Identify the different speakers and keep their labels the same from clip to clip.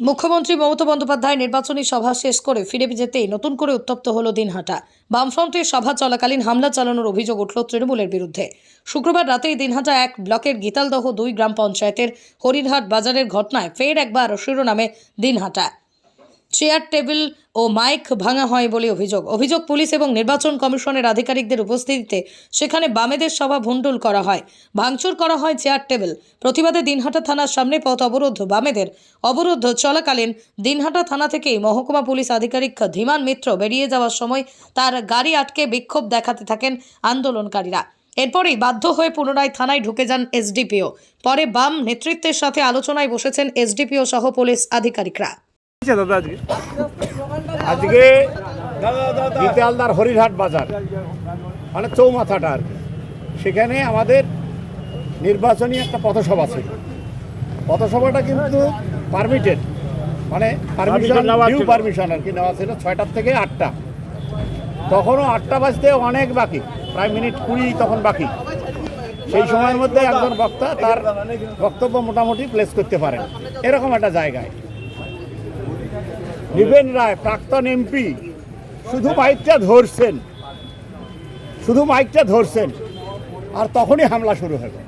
Speaker 1: মুখ্যমন্ত্রী মমতা বন্দ্যোপাধ্যায় নির্বাচনী সভা শেষ করে ফিরে যেতেই নতুন করে উত্তপ্ত হল দিনহাটা। বামফ্রন্টের সভা চলাকালীন হামলা চালানোর অভিযোগ উঠল তৃণমূলের বিরুদ্ধে। শুক্রবার রাতেই দিনহাটা এক ব্লকের গীতালদহ দুই গ্রাম পঞ্চায়েতের হরিণহাট বাজারের ঘটনায় ফের একবার শিরোনামে দিনহাটা। চেয়ার, টেবিল ও মাইক ভাঙা হয় বলে অভিযোগ। অভিযোগ পুলিশ এবং নির্বাচন কমিশনের আধিকারিকদের উপস্থিতিতে সেখানে বামেদের সভা ভণ্ডুল করা হয়। ভাঙচুর করা হয় চেয়ার, টেবিল। প্রতিবাদে দিনহাটা থানার সামনে পথ অবরোধ। বামেদের অবরোধ চলাকালীন দিনহাটা থানা থেকেই মহকুমা পুলিশ আধিকারিক ধীমান মিত্র বেরিয়ে যাওয়ার সময় তার গাড়ি আটকে বিক্ষোভ দেখাতে থাকেন আন্দোলনকারীরা। এরপরেই বাধ্য হয়ে পুনরায় থানায় ঢুকে যান এসডিপিও। পরে বাম নেতৃত্বের সাথে আলোচনায় বসেছেন এসডিপিও সহ পুলিশ আধিকারিকরা।
Speaker 2: দাদা আজকে?
Speaker 3: হরিরহাট বাজার মানে চৌমাথাটা আর সেখানে আমাদের নির্বাচনী একটা পথসভা ছিল। পথসভাটা কিন্তু পারমিটেড মানে পারমিশন নিউ পারমিশন আর কি নেওয়া ছিল ছয়টার থেকে আটটা। তখনও আটটা বাজতে অনেক বাকি প্রায় মিনিট কুড়ি তখন বাকি। সেই সময়ের মধ্যে একজন বক্তা তার বক্তব্য মোটামুটি প্লেস করতে পারেন। এরকম একটা জায়গায়। নিবেন রায়, প্রাক্তন এমপি। শুধু মাইকটা ধরছেন। শুধু মাইকটা ধরছেন। আর তখনই হামলা শুরু হলো।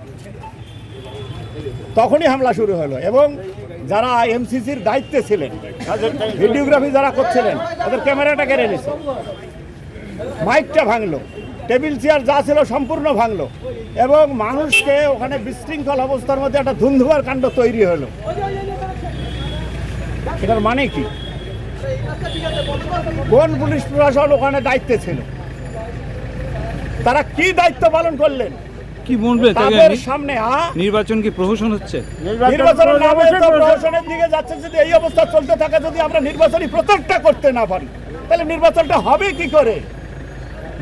Speaker 3: তখনই হামলা শুরু হলো। এবং যারা এমসিসির দায়িত্বে ছিলেন, ভিডিওগ্রাফি যারা করছিলেন, তাদের ক্যামেরাটা কেড়ে নিছে। মাইকটা ভাঙলো। টেবিল চেয়ার যা ছিল সম্পূর্ণ ভাঙলো। এবং মানুষকে ওখানে বিশৃঙ্খল অবস্থার মধ্যে একটা ধুন্ধুয়ার কাণ্ড তৈরি হলো। এটার মানে কি? কোন পুলিশ প্রশাসন ওখানে দায়িত্বে ছিল? তারা কি দায়িত্ব পালন করলেন?
Speaker 2: কি বলবে
Speaker 3: তাদের সামনে
Speaker 2: নির্বাচন কি প্রহসন হচ্ছে?
Speaker 3: নামে দিকে যাচ্ছে যদি এই অবস্থা চলতে থাকে যদি আমরা নির্বাচনী প্রচারটা করতে না পারি তাহলে নির্বাচনটা হবে কি করে?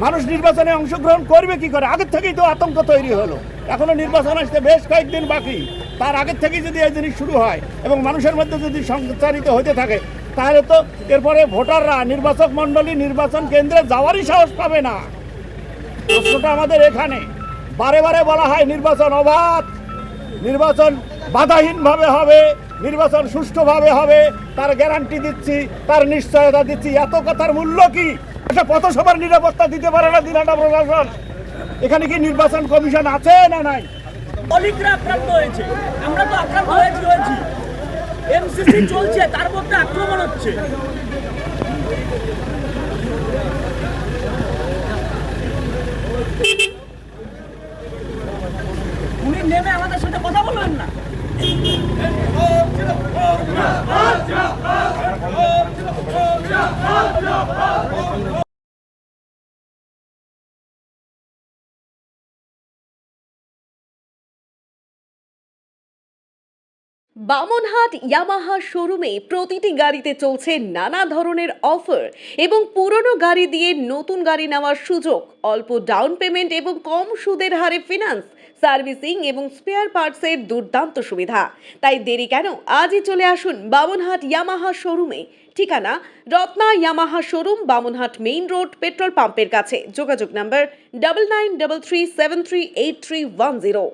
Speaker 3: মানুষ নির্বাচনে অংশগ্রহণ করবে কি করে? আগের থেকেই তো আতঙ্ক তৈরি হলো। এখনও নির্বাচন আসতে বেশ কয়েকদিন বাকি। তার আগের থেকেই যদি এই জিনিস শুরু হয় এবং মানুষের মধ্যে যদি সঞ্চারিত হতে থাকে তাহলে তো এরপরে ভোটাররা, নির্বাচক মণ্ডলী নির্বাচন কেন্দ্রে যাওয়ারই সাহস পাবে না। প্রশ্নটা আমাদের এখানে। বারে বারে বলা হয় নির্বাচন অবাধ, নির্বাচন বাধাহীনভাবে হবে, নির্বাচন সুষ্ঠুভাবে হবে, তার গ্যারান্টি দিচ্ছি, তার নিশ্চয়তা দিচ্ছি। এত কথার মূল্য কি? একটা পথসভার নিরাপত্তা দিতে পারে না দিনাটা প্রশাসন? এখানে কি নির্বাচন কমিশন আছে না নাই?
Speaker 4: অলিকরা আক্রান্ত হয়েছে। আমরা তো আক্রান্ত হয়েছি হয়েছি। এমসিসি চলছে তার মধ্যে আক্রমণ হচ্ছে। উনি নেমে আমাদের সাথে কথা বলবেন না
Speaker 5: বামনহাট ইয়ামাহা শোরুমে প্রতিটি গাড়িতে চলছে নানা ধরনের অফার এবং পুরনো গাড়ি দিয়ে নতুন গাড়ি নেওয়ার সুযোগ। অল্প ডাউন পেমেন্ট এবং কম সুদের হারে ফিনান্স, সার্ভিসিং এবং স্পেয়ার পার্টসের দুর্দান্ত সুবিধা। তাই দেরি কেন? আজই চলে আসুন বামনহাট ইয়ামাহা শোরুমে। ঠিকানা, Ratna Yamaha showroom, Bamanhat main road, petrol পাম্পের কাছে। যোগাযোগ number double nine double three seven three eight three one zero